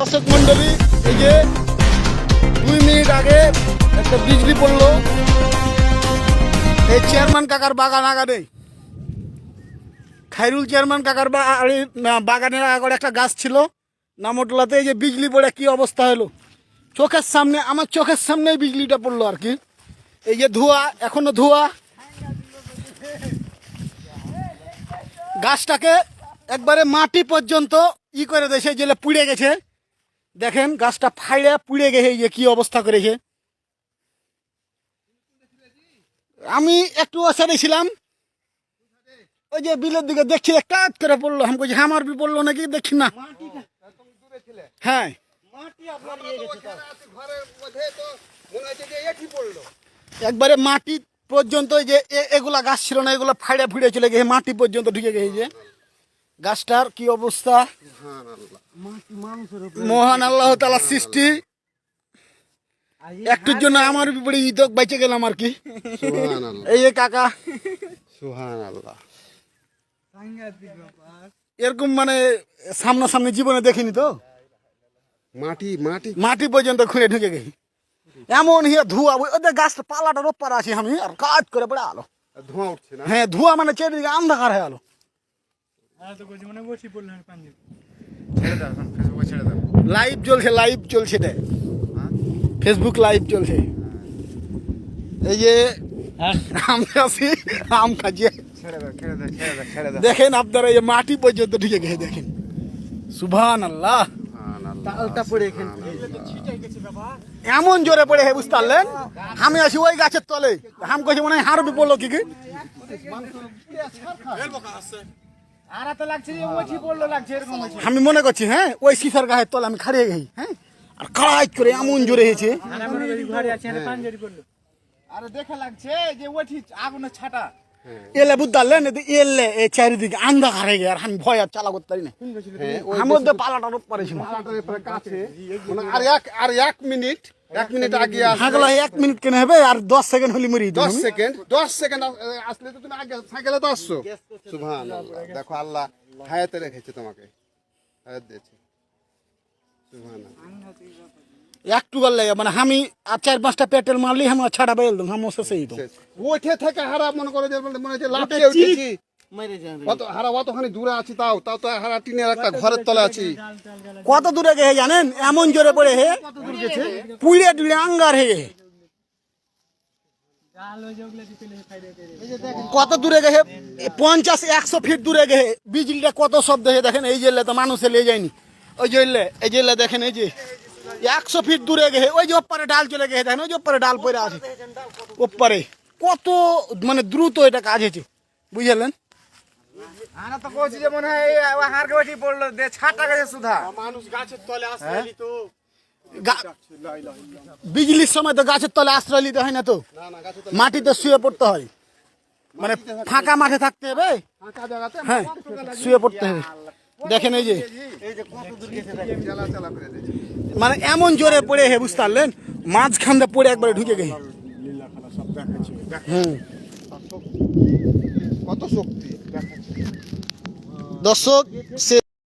দর্শক মন্ডলী এই যে দুই মিনিট আগে একটা বিজলি পড়ল। এই চেয়ারম্যান কাকার বাগান আগানে। খাইরুল চেয়ারম্যান কাকার বাগানের আগর একটা গাছ ছিল, নামটোলাতে এই যে বিজলি পড়ে কি অবস্থা হলো? চোখের সামনে, আমার চোখের সামনেই বিজলিটা পড়ল আর কি। এই যে ধোঁয়া, এখনও ধোঁয়া। গাছটাকে একবারে মাটি পর্যন্ত ই করে দিয়েছে যেলে পুড়ে গেছে। দেখেন গাছটা ফাইড়ে পুড়ে গেছে যে কি অবস্থা করেছে। আমি একটু অসারে ছিলাম। ওই যে বিলের দিকে দেখছি কাজ করে পড়ল। আমি বলছি আমার বি পড়ল নাকি? দেখি না। হ্যাঁ। একবারে মাটি পর্যন্ত যে এগুলা গাছ ছিল না এগুলো ফাড়ে ফুড়ে চলে গেছে মাটি পর্যন্ত ঢুকে গেছে। যে গাছটার কি অবস্থা? মহান আল্লাহ তালা সৃষ্টি। একটুর জন্য আমার বিপরীত ইতক বেঁচে গেলাম আর কি। এই কাকা। সুবহানাল্লাহ। এরকম মানে সামনাসামনি জীবনে দেখিনি তো? মাটি মাটি। মাটি পর্যন্ত খুঁড়ে ঢুকে গেছি। এমন হিয়া ধোঁয়া ওই- ওদের গাছটা পালাটা রোপার আছি আমি আর কাজ করে পড়ে আলো ধোঁয়া উঠছে না? হ্যাঁ ধোঁয়া মানে চারিদিকে অন্ধকার হয়ে আলো। লাইভ চলছে লাইভ চলছে রে ফেসবুক লাইভ চলছে। এই যে আম আছি আম দেখেন আপনারা এই মাটি পর্যন্ত ঢুকে গেছে দেখেন। সুভান আল্লাহ তালটা পড়ে এখানে এমন জোরে পড়ে হে বুঝতে পারলেন? আমি আছি ওই গাছের তলে। হাম কইছি মনে হয় হারবি পড়ল কি কি? আমি মনে করছি হ্যাঁ ওই সিসার গায়ের তলা আমি খাড়িয়ে গেছি হ্যাঁ? আর কাজ করে এমন জোরে হয়েছে আরে দেখা লাগছে যে ওঠি আগুনের ছাটা। এলে পারলেন এতে এলে এই চারিদিকে আন্ধাকার হয়ে গেছে আর আমি ভয় আর চালা করতে পারি না। আমার মধ্যে পালাটা রোপ পারেছিল মানে আর এক আর এক মিনিট এক মিনিট আগে হাগলা এক মিনিট কেন হবে? আর দশ সেকেন্ড হলে মরি দশ সেকেন্ড দশ সেকেন্ড আসলে তো তুমি আগে সাইকেলে তো আসছো। সুবহানাল্লাহ। দেখো আল্লাহ হায়াতে রেখেছে তোমাকে। হায়াত দিয়েছে। সুবহানাল্লাহ। একটু গল লাগে মানে আমি আর চার পাঁচটা পেট্রোল মারলি আমার ছাড়া বেরোল আমি শেষেই তো। ওঠে থেকে হারা মনে করে যে মনে হচ্ছে লাফিয়ে উঠেছি। হারা অতখানি দূরে আছি তাও তাও তো হারা টিনের একটা ঘরের তলে আছি। কত দূরে গেছে জানেন? এমন জোরে পড়ে হে। পুড়ে টুড়ে আঙ্গার হে। কত দূরে গেছে? পঞ্চাশ একশো ফিট দূরে গেছে। বিজলিটা কত শব্দ দেখেন এই জেলে তো মানুষে নিয়ে যায়নি। ওই জেলে এই জেলে দেখেন এই যে একশো ফিট দূরে গেছে ওই যে ওপারে ডাল চলে গেছে দেখেন ওই যে ওপারে ডাল পড়ে আছে। ওপারে কত মানে দ্রুত এটা কাজ হয়েছে বুঝলেন? বিজলির সময় তো গাছের তলে আশ্রয় নিতে হয় না তো? মাটিতে শুয়ে পড়তে হয়। মানে ফাঁকা মাঠে থাকতে হবে? হ্যাঁ শুয়ে পড়তে হবে। দেখেন এই যে। চালা চালা করে দিয়েছে। মানে এমন জোরে পড়ে হে বুঝতে পারলেন মাঝখান পড়ে একবারে ঢুকে গেছে। হুম। কত শক্তি দর্শক সে